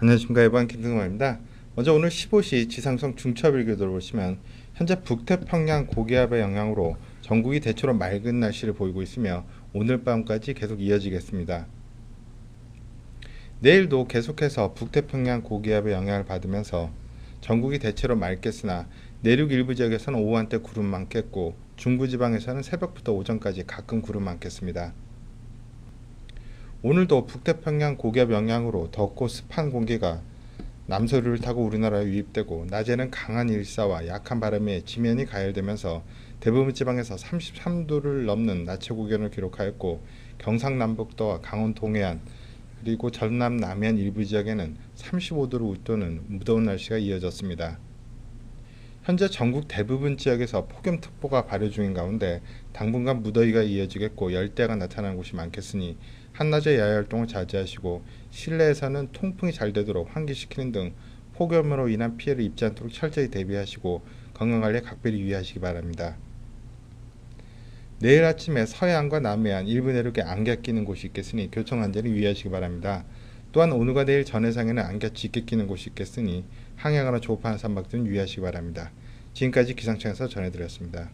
안녕하십니까 일반 김승만입니다. 먼저 오늘 15시 지상성 중첩일교도를 보시면 현재 북태평양 고기압의 영향으로 전국이 대체로 맑은 날씨를 보이고 있으며 오늘 밤까지 계속 이어지겠습니다. 내일도 계속해서 북태평양 고기압의 영향을 받으면서 전국이 대체로 맑겠으나 내륙 일부 지역에서는 오후 한때 구름 많겠고 중부지방에서는 새벽부터 오전까지 가끔 구름 많겠습니다. 오늘도 북태평양 고기압 영향으로 덥고 습한 공기가 남서류를 타고 우리나라에 유입되고 낮에는 강한 일사와 약한 바람에 지면이 가열되면서 대부분 지방에서 33도를 넘는 낮 최고 기온을 기록하였고 경상남북도와 강원 동해안 그리고 전남 남해안 일부 지역에는 35도를 웃도는 무더운 날씨가 이어졌습니다. 현재 전국 대부분 지역에서 폭염특보가 발효 중인 가운데 당분간 무더위가 이어지겠고 열대가 나타나는 곳이 많겠으니 한낮에 야외 활동을 자제하시고 실내에서는 통풍이 잘 되도록 환기시키는 등 폭염으로 인한 피해를 입지 않도록 철저히 대비하시고 건강관리에 각별히 유의하시기 바랍니다. 내일 아침에 서해안과 남해안 일부 내륙에 안개 끼는 곳이 있겠으니 교통 안전에 유의하시기 바랍니다. 또한 오늘과 내일 전해상에는 안개 짙게 끼는 곳이 있겠으니 항해하거나 조업하는 선박 등 유의하시기 바랍니다. 지금까지 기상청에서 전해드렸습니다.